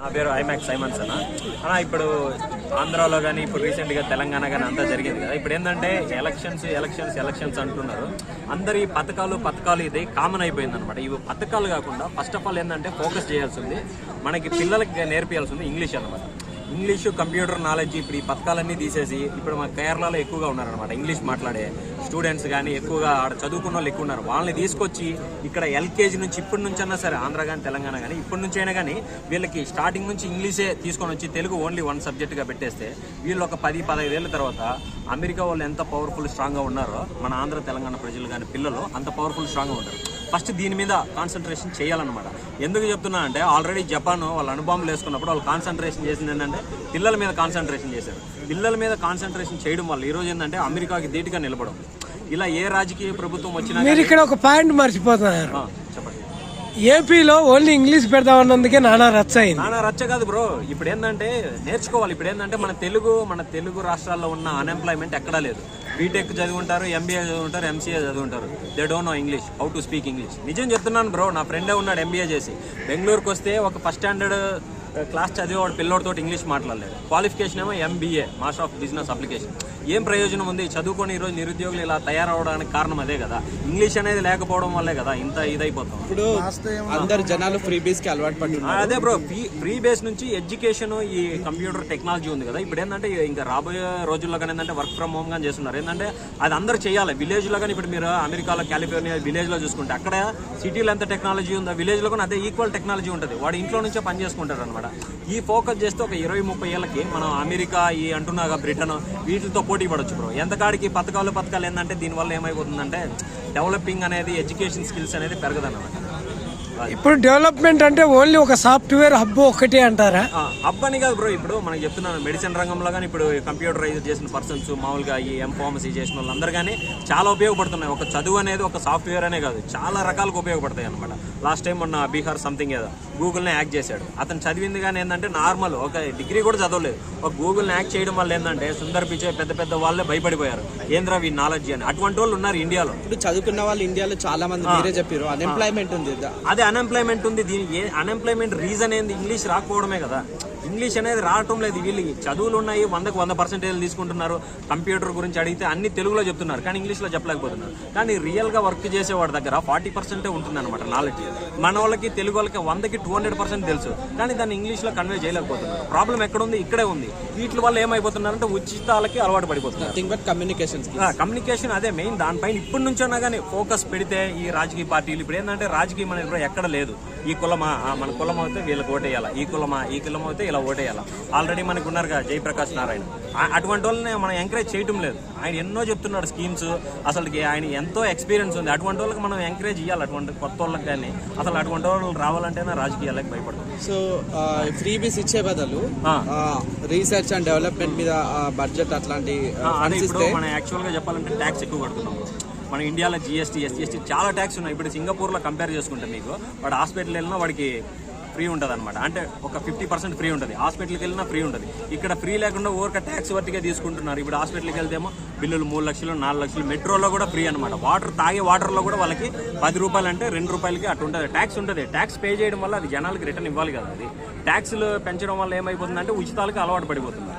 నా పేరు IMAX Simons అన్న. అన్న ఇప్పుడు ఆంధ్రాలో కానీ ఇప్పుడు రీసెంట్గా తెలంగాణ కానీ అంతా జరిగింది కదా. ఇప్పుడు ఏంటంటే ఎలక్షన్స్ ఎలక్షన్స్ ఎలక్షన్స్ అంటున్నారు. అందరి పథకాలు పథకాలు ఇది కామన్ అయిపోయింది అనమాట ఇవి పథకాలు కాకుండా ఫస్ట్ ఆఫ్ ఆల్ ఏంటంటే ఫోకస్ చేయాల్సింది మనకి పిల్లలకి నేర్పియాల్సింది ఇంగ్లీష్ అనమాట ఇంగ్లీషు కంప్యూటర్ నాలెడ్జ్ ఇప్పుడు ఈ పథకాలన్నీ తీసేసి ఇప్పుడు మా కేరళలో ఎక్కువగా ఉన్నారనమాట ఇంగ్లీష్ మాట్లాడే స్టూడెంట్స్ కానీ ఎక్కువగా ఆడ చదువుకున్న వాళ్ళు ఎక్కువ ఉన్నారు. వాళ్ళని తీసుకొచ్చి ఇక్కడ ఎల్కేజీ నుంచి ఇప్పటి నుంచి అన్నా సరే ఆంధ్ర కానీ తెలంగాణ కానీ ఇప్పటి నుంచి అయినా కానీ వీళ్ళకి స్టార్టింగ్ నుంచి ఇంగ్లీషే తీసుకొని వచ్చి తెలుగు ఓన్లీ వన్ సబ్జెక్ట్గా పెట్టేస్తే వీళ్ళు ఒక పది పదహైదేళ్ళ తర్వాత అమెరికా వాళ్ళు ఎంత పవర్ఫుల్ స్ట్రాంగ్గా ఉన్నారో మన ఆంధ్ర తెలంగాణ ప్రజలు కానీ పిల్లలు అంత పవర్ఫుల్ స్ట్రాంగ్గా ఉంటారు. ఫస్ట్ దీని మీద కాన్సన్ట్రేషన్ చేయాలన్నమాట. ఎందుకు చెప్తున్నా అంటే ఆల్రెడీ జపాన్ వాళ్ళ అనుభవం వేసుకున్నప్పుడు వాళ్ళు కాన్సన్ట్రేషన్ చేసింది ఏంటంటే పిల్లల మీద కాన్సన్ట్రేషన్ చేశారు. పిల్లల మీద కాన్సన్ట్రేషన్ చేయడం వల్ల ఈరోజు ఏంటంటే అమెరికాకి ధీటుగా నిలబడం ఇలా ఏ రాజకీయ ప్రభుత్వం వచ్చినా మీరు ఇక్కడ ఒక పాయింట్ మర్చిపోతున్నారు. చెప్పండి. ఏపీలో ఓన్లీ ఇంగ్లీష్ పెడదామన్నందుకే నానా రచ్చ అయింది నానా రచ్చ కాదు బ్రో. ఇప్పుడు ఏంటంటే నేర్చుకోవాలి. ఇప్పుడు ఏంటంటే మన తెలుగు మన తెలుగు రాష్ట్రాల్లో ఉన్న అన్ఎంప్లాయ్మెంట్ ఎక్కడా లేదు. బీటెక్ చదువుంటారు ఎంబీఏ చదువుంటారు MCA చదువుంటారు. They don't know English how to speak English నిజం చెప్తున్నాను బ్రో. నా ఫ్రెండే ఉన్నాడు ఎంబీఏ చేసి. బెంగళూరుకి వస్తే ఒక ఫస్ట్ స్టాండర్డ్ క్లాస్ చదివేవాడు పిల్లోడితో ఇంగ్లీష్ మాట్లాడలేడు క్వాలిఫికేషన్ ఏమో MBA master of business application ఏం ప్రయోజనం ఉంది? చదువుకొని ఈరోజు నిరుద్యోగులు ఇలా తయారవడానికి కారణం అదే కదా. ఇంగ్లీష్ అనేది లేకపోవడం వల్లే కదా ఇంత ఇదైపోతాం. ఇప్పుడు అందరు జనాలు ఫ్రీ బీస్కి అలవాటు పడి ఆ, అదే బ్రో ఫ్రీ ఫ్రీ బేస్ నుంచి ఎడ్యుకేషన్ ఈ కంప్యూటర్ టెక్నాలజీ ఉంది కదా. ఇప్పుడు ఏంటంటే ఇంకా రాబోయే రోజుల్లో కానీ ఏంటంటే వర్క్ ఫ్రమ్ హోమ్ కానీ చేస్తున్నారు. ఏంటంటే అది అందరూ చేయాలి. విలేజ్లో కానీ ఇప్పుడు మీరు అమెరికాలో కాలిఫోర్నియా విలేజ్లో చూసుకుంటే అక్కడ సిటీలో ఎంత టెక్నాలజీ ఉందో విలేజ్లో కూడా అదే ఈక్వల్ టెక్నాలజీ ఉంటుంది. వాడు ఇంట్లో నుంచే పని చేసుకుంటారు అనమాట ఈ ఫోకస్ చేస్తే ఒక ఇరవై ముప్పై ఏళ్ళకి మనం అమెరికా ఈ అంటున్నాగా బ్రిటన్ వీటితో పోటీ పడవచ్చు బ్రో. ఎంత కాడికి పథకాలు పథకాలు ఏంటంటే దీనివల్ల ఏమైపోతుందంటే డెవలపింగ్ అనేది ఎడ్యుకేషన్ స్కిల్స్ అనేది పెరగదన్నమాట. ఇప్పుడు డెవలప్మెంట్ అంటే ఓన్లీ ఒక సాఫ్ట్వేర్ హబ్ ఒక్కటే అంటారా? హబ్ అని కాదు బ్రో. ఇప్పుడు మనకి చెప్తున్నాను మెడిసిన్ రంగంలో కానీ ఇప్పుడు కంప్యూటరైజ్ చేసిన పర్సన్స్ మామూలుగా ఈ ఎం ఫార్మసీ చేసిన వాళ్ళందరూ కానీ చాలా ఉపయోగపడుతున్నాయి. ఒక చదువు అనేది ఒక సాఫ్ట్వేర్ అనే కాదు చాలా రకాలుగా ఉపయోగపడతాయి అనమాట లాస్ట్ టైం మొన్న బీహార్ సంథింగ్ ఏదో. గూగుల్ని హ్యాక్ చేశాడు. అతను చదివింది కానీ ఏంటంటే నార్మల్ ఒక డిగ్రీ కూడా చదవలేదు. ఒక గూగుల్ని హ్యాక్ చేయడం వల్ల ఏంటంటే సుందర్ పిచ్చే పెద్ద పెద్ద వాళ్ళే భయపడిపోయారు. ఏంద్రా వీ నాలెడ్జ్ అని. అటువంటి వాళ్ళు ఉన్నారు ఇండియాలో. ఇప్పుడు చదువుకున్న వాళ్ళు ఇండియాలో చాలా మంది మీరే చెప్పారు. అన్ఎంప్లాయ్మెంట్ ఉంది అదే అన్ఎంప్లాయ్మెంట్ ఉంది. దీని ఏ అన్ఎంప్లాయ్మెంట్ రీజన్ ఏంది? ఇంగ్లీష్ రాకపోవడమే కదా. ఇంగ్లీష్ అనేది రావటం లేదు. వీళ్ళు చదువులు ఉన్నాయి వందకు వంద పర్సెంటేజ్ తీసుకుంటున్నారు. కంప్యూటర్ గురించి అడిగితే అన్ని తెలుగులో చెప్తున్నారు కానీ ఇంగ్లీష్లో చెప్పలేకపోతున్నారు. కానీ రియల్గా వర్క్ చేసేవాడి దగ్గర ఫార్టీ పర్సెంటే ఉంటుంది అనమాట నాలెడ్జ్ మన వాళ్ళకి తెలుగు వాళ్ళకి వందకి టూ హండ్రెడ్ పర్సెంట్ తెలుసు. కానీ దాన్ని ఇంగ్లీష్లో కన్వే చేయలేకపోతున్నారు. ప్రాబ్లం ఎక్కడ ఉంది ఇక్కడే ఉంది. వీటి వల్ల ఏమైపోతున్నారంటే ఉచితాలకి అలవాటు పడిపోతున్నారు. కమ్యూనికేషన్ కమ్యూనికేషన్ అదే మెయిన్ దానిపైన ఇప్పటి నుంచైనా కానీ ఫోకస్ పెడితే ఈ రాజకీయ పార్టీలు ఇప్పుడు ఏంటంటే రాజకీయం అనేది కూడా ఎక్కడ లేదు. ఈ కులమా మన కులం అయితే వీళ్ళకి ఓటేయాలా? ఈ కులమా ఈ కులం అయితే ఇలా ఓటేయాలా? ఆల్రెడీ మనకు ఉన్నారు కదా జయప్రకాష్ నారాయణ. అటువంటి వాళ్ళని మనం ఎంకరేజ్ చేయటం లేదు. ఆయన ఎన్నో చెప్తున్నాడు స్కీమ్స్ అసలుకి ఆయన ఎంతో ఎక్స్పీరియన్స్ ఉంది. అటువంటి వాళ్ళకి మనం ఎంకరేజ్ ఇవ్వాలి అటువంటి కొత్త వాళ్ళకి కానీ అసలు అటువంటి వాళ్ళు రావాలంటేనే రాజకీయాలకు భయపడతాం. సో ఫ్రీ బీస్ ఇచ్చే బదులు రీసెర్చ్ అండ్ డెవలప్మెంట్ మీద బడ్జెట్ అట్లాంటి మనం యాక్చువల్గా చెప్పాలంటే ట్యాక్స్ ఎక్కువ కడుతున్నాం. మన ఇండియాలో జిఎస్టీ ఎస్జిఎస్టీ చాలా ట్యాక్స్ ఉన్నాయి. ఇప్పుడు సింగపూర్లో కంపేర్ చేసుకుంటే మీకు వాడు హాస్పిటల్ వెళ్ళినా వాడికి ఫ్రీ ఉంటుంది అనమాట అంటే ఒక ఫిఫ్టీ పర్సెంట్ ఫ్రీ ఉంటుంది. హాస్పిటల్కి వెళ్ళినా ఫ్రీ ఉంటుంది. ఇక్కడ ఫ్రీ లేకుండా ఊరిక ట్యాక్స్ వర్తిగా తీసుకుంటున్నారు. ఇప్పుడు హాస్పిటల్కి వెళ్తేమో బిల్లులు మూడు లక్షలు నాలుగు లక్షలు మెట్రోలో కూడా ఫ్రీ అనమాట వాటర్ తాగే వాటర్లో కూడా వాళ్ళకి పది రూపాయలు అంటే రెండు రూపాయలకి అటు ఉంటుంది. ట్యాక్స్ ఉంటుంది. ట్యాక్స్ పే చేయడం వల్ల అది జనాలకి రిటర్న్ ఇవ్వాలి కదా అది. ట్యాక్స్లు పెంచడం వల్ల ఏమైపోతుందంటే ఉచితాలకి అలవాటు పడిపోతుంది